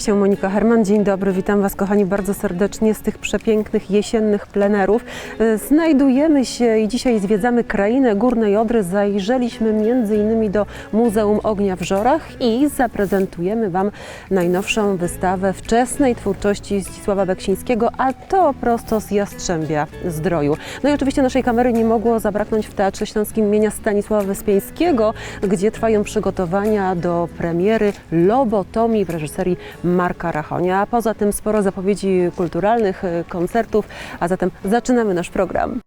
Się Monika Herman. Dzień dobry, witam Was kochani bardzo serdecznie z tych przepięknych jesiennych plenerów. E, Znajdujemy się i dzisiaj zwiedzamy krainę Górnej Odry. Zajrzeliśmy innymi do Muzeum Ognia w Żorach i zaprezentujemy Wam najnowszą wystawę wczesnej twórczości Zdzisława Beksińskiego, a to prosto z Jastrzębia Zdroju. No i oczywiście naszej kamery nie mogło zabraknąć w Teatrze Śląskim imienia Stanisława Wyspiańskiego, gdzie trwają przygotowania do premiery Lobotomii w reżyserii Marka Rachonia. A poza tym sporo zapowiedzi kulturalnych, y, koncertów, a zatem zaczynamy nasz program.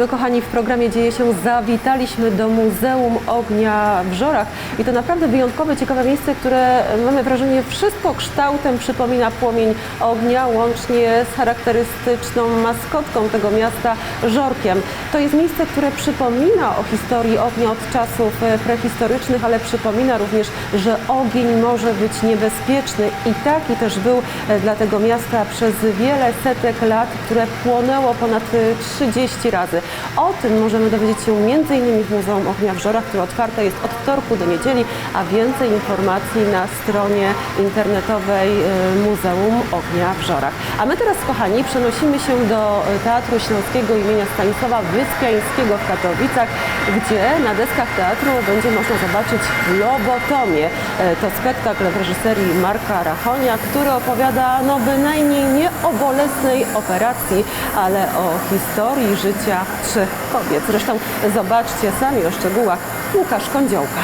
My, kochani, w programie Dzieje się zawitaliśmy do Muzeum Ognia w Żorach. I to naprawdę wyjątkowe, ciekawe miejsce, które mamy wrażenie wszystko kształtem przypomina płomień ognia, łącznie z charakterystyczną maskotką tego miasta Żorkiem. To jest miejsce, które przypomina o historii ognia od czasów e, prehistorycznych, ale przypomina również, że ogień może być niebezpieczny i taki też był e, dla tego miasta przez wiele setek lat, które płonęło ponad e, 30 razy. O tym możemy dowiedzieć się m.in. w Muzeum Ognia w Żorach, które otwarte jest od wtorku do niedzieli, a więcej informacji na stronie internetowej e, Muzeum Ognia w Żorach. A my teraz, kochani, przenosimy się do e, Teatru Śląskiego imienia Stanisława Wyspiańskiego w Katowicach, gdzie na deskach teatru będzie można zobaczyć Lobotomię. E, To spektakl w reżyserii Marka Rachonia, który opowiada no bynajmniej nie o bolesnej operacji, ale o historii życia trzech kobiet. Zresztą zobaczcie sami o szczegółach Łukasz Kądziołka.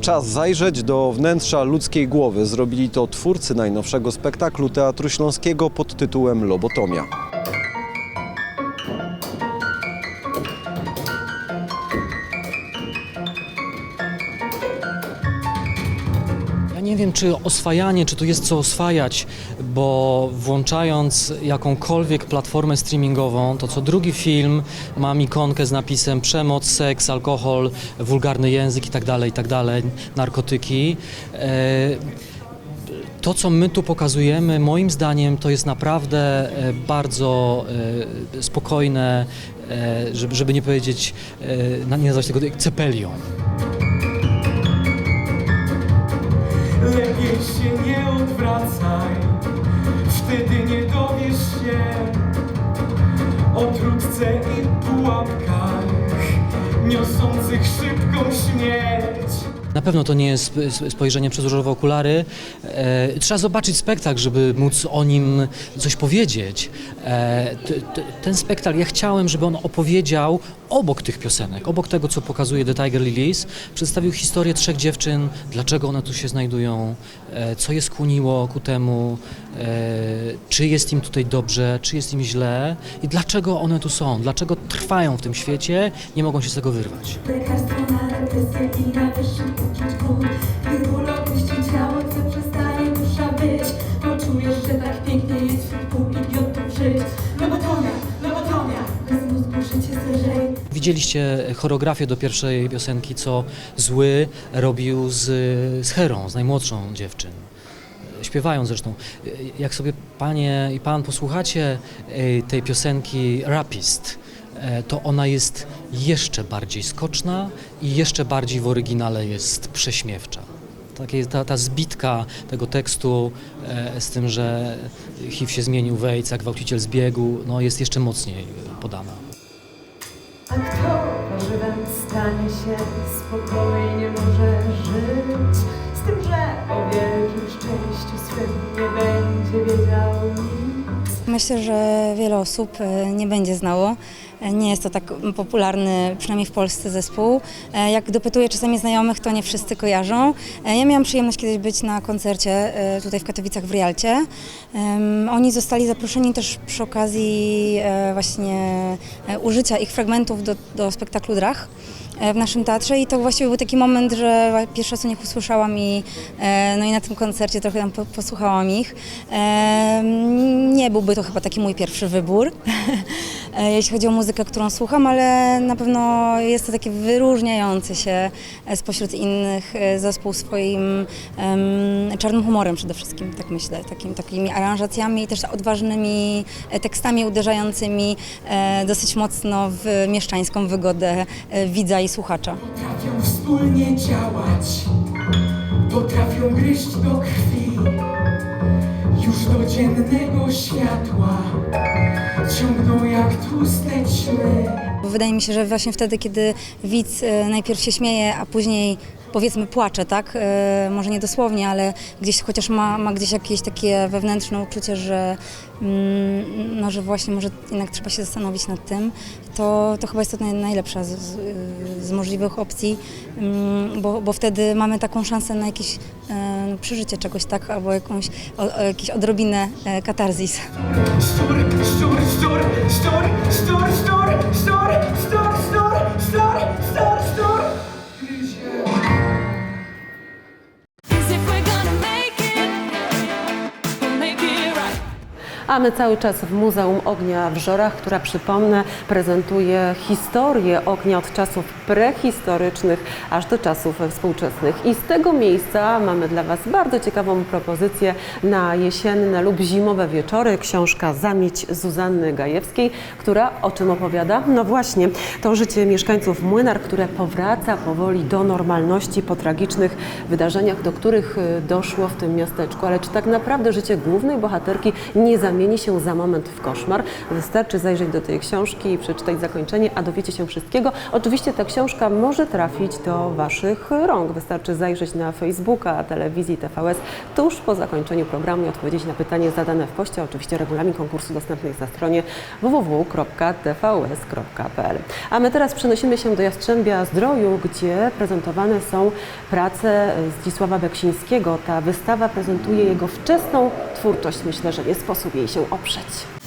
Czas zajrzeć do wnętrza ludzkiej głowy. Zrobili to twórcy najnowszego spektaklu Teatru Śląskiego pod tytułem Lobotomia. Wiem, czy oswajanie, czy tu jest co oswajać, bo włączając jakąkolwiek platformę streamingową, to co drugi film mam ikonkę z napisem przemoc, seks, alkohol, wulgarny język itd., itd., narkotyki. E, to, co my tu pokazujemy, moim zdaniem, to jest naprawdę e, bardzo e, spokojne, żeby, nie powiedzieć, nie nazwać tego cepelią. Lepiej się nie odwracaj, wtedy nie dowiesz się o trutce i pułapkach niosących szybką śmierć. Na pewno to nie jest sp- spojrzenie przez różowe okulary. E, trzeba zobaczyć spektakl, żeby móc o nim coś powiedzieć. E, ten spektakl, ja chciałem, żeby on opowiedział obok tych piosenek, obok tego, co pokazuje The Tiger Lilies, przedstawił historię trzech dziewczyn, dlaczego one tu się znajdują, e, co je skłoniło ku temu, czy jest im tutaj dobrze, czy jest im źle i dlaczego one tu są, dlaczego trwają w tym świecie, nie mogą się z tego wyrwać. Na depresję i na wyższy uczuć ból. Gdy ból opuści ciało, co przestaje dusza być? Bo czujesz, że tak pięknie jest wśród pół idiotów żyć. Lobotomia, lobotomia, bez mózgu życie zleżej Widzieliście choreografię do pierwszej piosenki, co Zły robił z, z Herą, z najmłodszą dziewczyn. Śpiewają zresztą. Jak sobie panie i pan posłuchacie e, tej piosenki Rapist, to ona jest jeszcze bardziej skoczna i jeszcze bardziej w oryginale jest prześmiewcza. Takie, ta, ta zbitka tego tekstu e, z tym, że HIV się zmienił w AIDS, a gwałciciel zbiegł, no jest jeszcze mocniej podana. A kto pożywem stanie się spokojnie może żyć Z tym, że o wielkim szczęściu swym nie będzie wiedział nic Myślę, że wiele osób e, nie będzie znało E, Nie jest to tak popularny, przynajmniej w Polsce, zespół. E, Jak dopytuję czasami znajomych, to nie wszyscy kojarzą. E, Ja miałam przyjemność kiedyś być na koncercie e, tutaj w Katowicach w Rialcie. Oni zostali zaproszeni też przy okazji właśnie użycia ich fragmentów do, do spektaklu Drach w naszym teatrze i to właściwie był taki moment, że pierwszy raz o nich usłyszałam i, e, no i na tym koncercie trochę tam po, posłuchałam ich. E, Nie byłby to chyba taki mój pierwszy wybór, e, jeśli chodzi o muzykę, którą słucham, ale na pewno jest to taki wyróżniający się e, spośród innych e, zespół swoim czarnym humorem przede wszystkim, tak myślę, takim, takimi aranżacjami i też odważnymi e, tekstami uderzającymi e, dosyć mocno w mieszczańską wygodę e, widza i słuchacza. Potrafią wspólnie działać, potrafią gryźć do krwi. Już do dziennego światła ciągną jak tłuste ćmy. Bo Wydaje mi się, że właśnie wtedy, kiedy widz e, najpierw się śmieje, a później powiedzmy płacze, tak? E, Może nie dosłownie, ale gdzieś chociaż ma, ma gdzieś jakieś takie wewnętrzne uczucie, że, mm, no, że właśnie może jednak trzeba się zastanowić nad tym, to, to chyba jest to naj, najlepsza z, z, z możliwych opcji, mm, bo, bo wtedy mamy taką szansę na jakieś e, przeżycie czegoś, tak? Albo jakąś, o, o, jakieś odrobinę e, katarzis. Szczur, szczur, szczur, szczur, szczur, szczur, szczur, szczur, A my cały czas w Muzeum Ognia w Żorach, która przypomnę prezentuje historię ognia od czasów prehistorycznych aż do czasów współczesnych. I z tego miejsca mamy dla Was bardzo ciekawą propozycję na jesienne lub zimowe wieczory. Książka Zamieć Zuzanny Gajewskiej, która o czym opowiada? No właśnie, to życie mieszkańców Młynar, które powraca powoli do normalności po tragicznych wydarzeniach, do których y, doszło w tym miasteczku. Ale czy tak naprawdę życie głównej bohaterki nie zamieni się za moment w koszmar? Wystarczy zajrzeć do tej książki i przeczytać zakończenie, a dowiecie się wszystkiego. Oczywiście ta książka może trafić do Waszych rąk. Wystarczy zajrzeć na Facebooka, telewizji TVS tuż po zakończeniu programu i odpowiedzieć na pytanie zadane w poście. Oczywiście regulamin konkursu dostępny jest na stronie www.tvs.pl. A my teraz przenosimy się do Jastrzębia Zdroju, gdzie prezentowane są prace Zdzisława Beksińskiego. Ta wystawa prezentuje jego wczesną twórczość. Myślę, że nie sposób jej się oprzeć.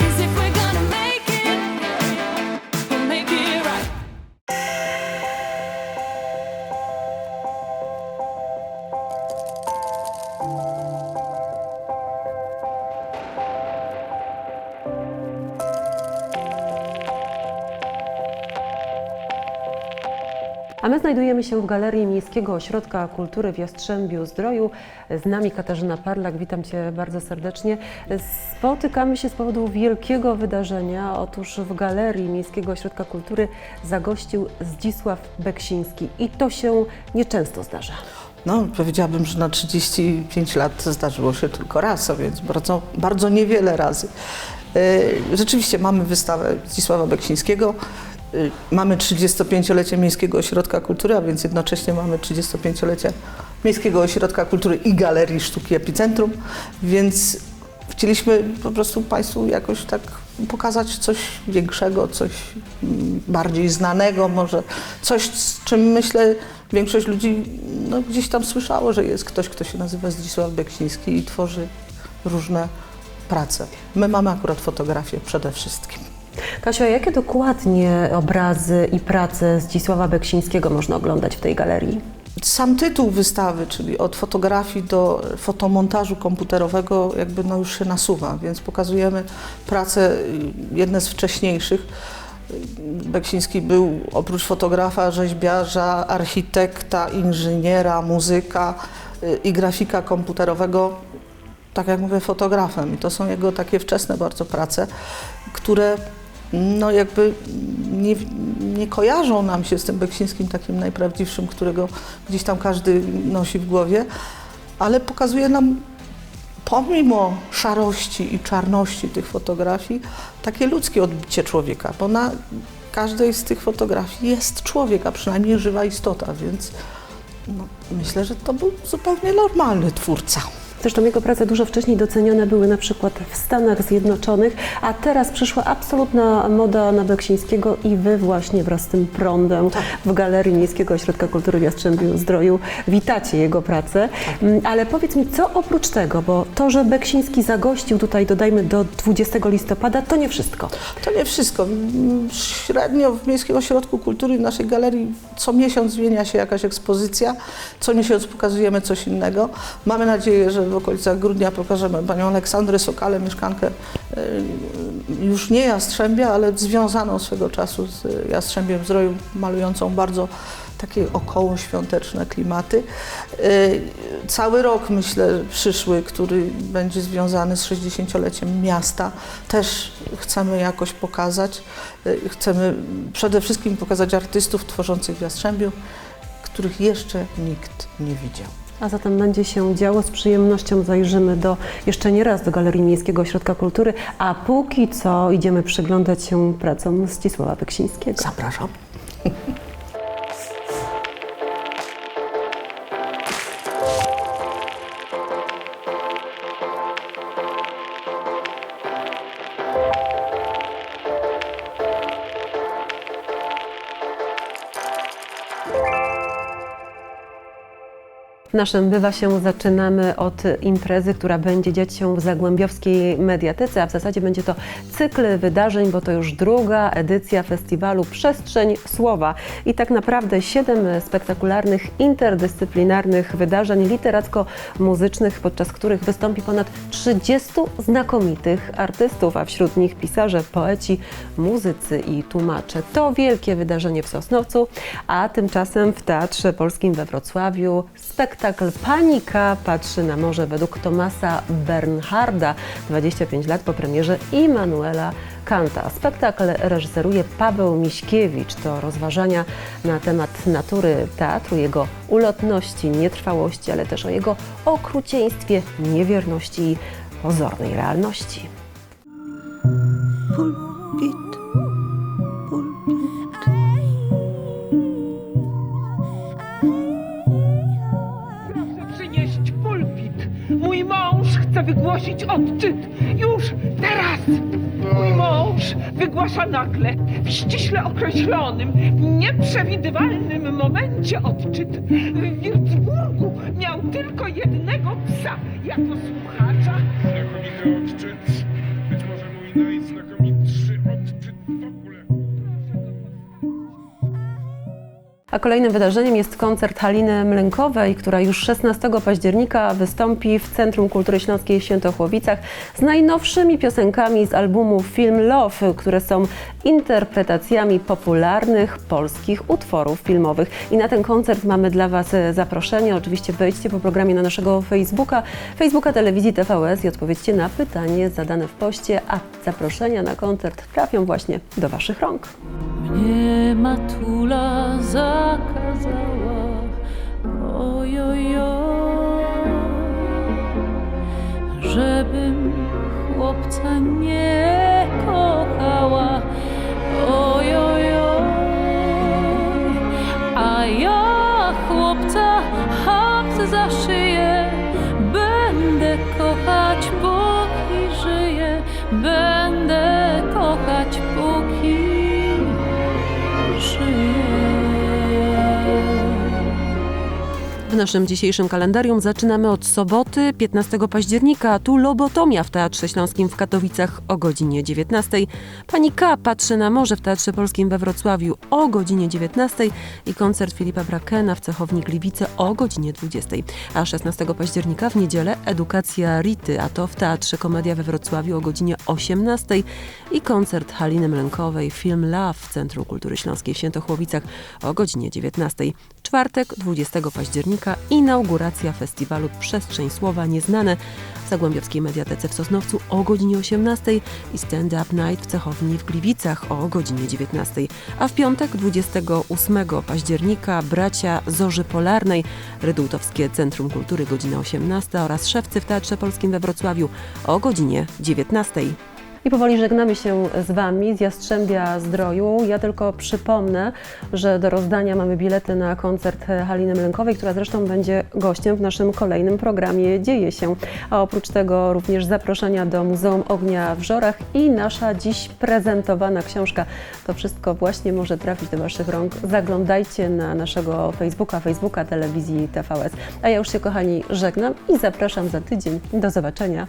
My znajdujemy się w Galerii Miejskiego Ośrodka Kultury w Jastrzębiu Zdroju. Z nami Katarzyna Parlak, witam Cię bardzo serdecznie. Spotykamy się z powodu wielkiego wydarzenia. Otóż w Galerii Miejskiego Ośrodka Kultury zagościł Zdzisław Beksiński i to się nieczęsto zdarza. No, powiedziałabym, że na 35 lat zdarzyło się tylko raz, a więc bardzo, bardzo niewiele razy. E, Rzeczywiście mamy wystawę Zdzisława Beksińskiego, mamy 35-lecie Miejskiego Ośrodka Kultury, a więc jednocześnie mamy 35-lecie Miejskiego Ośrodka Kultury i Galerii Sztuki Epicentrum, więc chcieliśmy po prostu Państwu jakoś tak pokazać coś większego, coś mm, bardziej znanego, może coś, z czym myślę większość ludzi no, gdzieś tam słyszało, że jest ktoś, kto się nazywa Zdzisław Beksiński i tworzy różne prace. My mamy akurat fotografię przede wszystkim. Kasio, a jakie dokładnie obrazy i prace Zdzisława Beksińskiego można oglądać w tej galerii? Sam tytuł wystawy, czyli od fotografii do fotomontażu komputerowego, jakby no już się nasuwa, więc pokazujemy prace, y, jedne z wcześniejszych. Beksiński był oprócz fotografa, rzeźbiarza, architekta, inżyniera, muzyka y, i grafika komputerowego, tak jak mówię, fotografem. I to są jego takie wczesne bardzo prace, które no jakby nie, nie kojarzą nam się z tym Beksińskim takim najprawdziwszym, którego gdzieś tam każdy nosi w głowie, ale pokazuje nam pomimo szarości i czarności tych fotografii, takie ludzkie odbicie człowieka, bo na każdej z tych fotografii jest człowiek, a przynajmniej żywa istota, więc no, myślę, że to był zupełnie normalny twórca. Zresztą jego prace dużo wcześniej docenione były na przykład w Stanach Zjednoczonych, a teraz przyszła absolutna moda na Beksińskiego i wy właśnie wraz z tym prądem w Galerii Miejskiego Ośrodka Kultury w Jastrzębiu Zdroju witacie jego pracę. Mm, Ale powiedz mi, co oprócz tego, bo to, że Beksiński zagościł tutaj, dodajmy do 20 listopada, to nie wszystko. To nie wszystko. Mm, Średnio w Miejskim Ośrodku Kultury w naszej galerii co miesiąc zmienia się jakaś ekspozycja, co miesiąc pokazujemy coś innego. Mamy nadzieję, że w okolicach grudnia pokażemy panią Aleksandrę Sokale, mieszkankę y, już nie Jastrzębia, ale związaną swego czasu z Jastrzębiem Zdroju, malującą bardzo takie okołoświąteczne klimaty. Y, Cały rok, myślę, przyszły, który będzie związany z 60-leciem miasta, też chcemy jakoś pokazać. Y, Chcemy przede wszystkim pokazać artystów tworzących w Jastrzębiu, których jeszcze nikt nie widział. A zatem będzie się działo. Z przyjemnością zajrzymy do, jeszcze nie raz do Galerii Miejskiego Ośrodka Kultury, a póki co idziemy przyglądać się pracom Zdzisława Beksińskiego. Zapraszam. W naszym Bywa się zaczynamy od imprezy, która będzie dziać się w Zagłębiowskiej Mediatece, a w zasadzie będzie to cykl wydarzeń, bo to już druga edycja festiwalu Przestrzeń Słowa. I tak naprawdę siedem spektakularnych, interdyscyplinarnych wydarzeń literacko-muzycznych, podczas których wystąpi ponad 30 znakomitych artystów, a wśród nich pisarze, poeci, muzycy i tłumacze. To wielkie wydarzenie w Sosnowcu, a tymczasem w Teatrze Polskim we Wrocławiu spektakl Panika patrzy na morze według Tomasa Bernharda, 25 lat po premierze Immanuela Kanta. Spektakl reżyseruje Paweł Miśkiewicz. To rozważania na temat natury teatru, jego ulotności, nietrwałości, ale też o jego okrucieństwie, niewierności i pozornej realności. Pulpit. Chce wygłosić odczyt. Już teraz! Mój mąż wygłasza nagle, w ściśle określonym, nieprzewidywalnym momencie odczyt. W Wircburgu miał tylko jednego psa jako słuchacza. A kolejnym wydarzeniem jest koncert Haliny Mlękowej, która już 16 października wystąpi w Centrum Kultury Śląskiej w Świętochłowicach z najnowszymi piosenkami z albumu Film Love, które są interpretacjami popularnych polskich utworów filmowych. I na ten koncert mamy dla Was zaproszenie. Oczywiście wejdźcie po programie na naszego Facebooka, Facebooka Telewizji TVS i odpowiedzcie na pytanie zadane w poście, a zaproszenia na koncert trafią właśnie do Waszych rąk. Mnie matula zakazała, ojojo, żebym chłopca nie kochała, ojojo, a ja chłopca haft za szyję, będę kochać póki żyję, będę kochać póki W naszym dzisiejszym kalendarium zaczynamy od soboty 15 października. Tu lobotomia w Teatrze Śląskim w Katowicach o godzinie 19. Pani K. patrzy na morze w Teatrze Polskim we Wrocławiu o godzinie 19 i koncert Filipa Brakena w Cechowni Gliwice o godzinie 20. A 16 października w niedzielę edukacja Rity, a to w Teatrze Komedia we Wrocławiu o godzinie 18 i koncert Haliny Mlękowej Film Love w Centrum Kultury Śląskiej w Świętochłowicach o godzinie 19. Czwartek 20 października inauguracja festiwalu Przestrzeń Słowa Nieznane w Zagłębiowskiej Mediatece w Sosnowcu o godzinie 18 i Stand Up Night w Cechowni w Gliwicach o godzinie 19. A w piątek 28 października bracia Zorzy Polarnej, Rydultowskie Centrum Kultury godzina 18 oraz Szewcy w Teatrze Polskim we Wrocławiu o godzinie 19. I powoli żegnamy się z Wami z Jastrzębia Zdroju. Ja tylko przypomnę, że do rozdania mamy bilety na koncert Haliny Mlękowej, która zresztą będzie gościem w naszym kolejnym programie Dzieje się. A oprócz tego również zaproszenia do Muzeum Ognia w Żorach i nasza dziś prezentowana książka. To wszystko właśnie może trafić do Waszych rąk. Zaglądajcie na naszego Facebooka, Facebooka telewizji TVS. A ja już się kochani żegnam i zapraszam za tydzień. Do zobaczenia.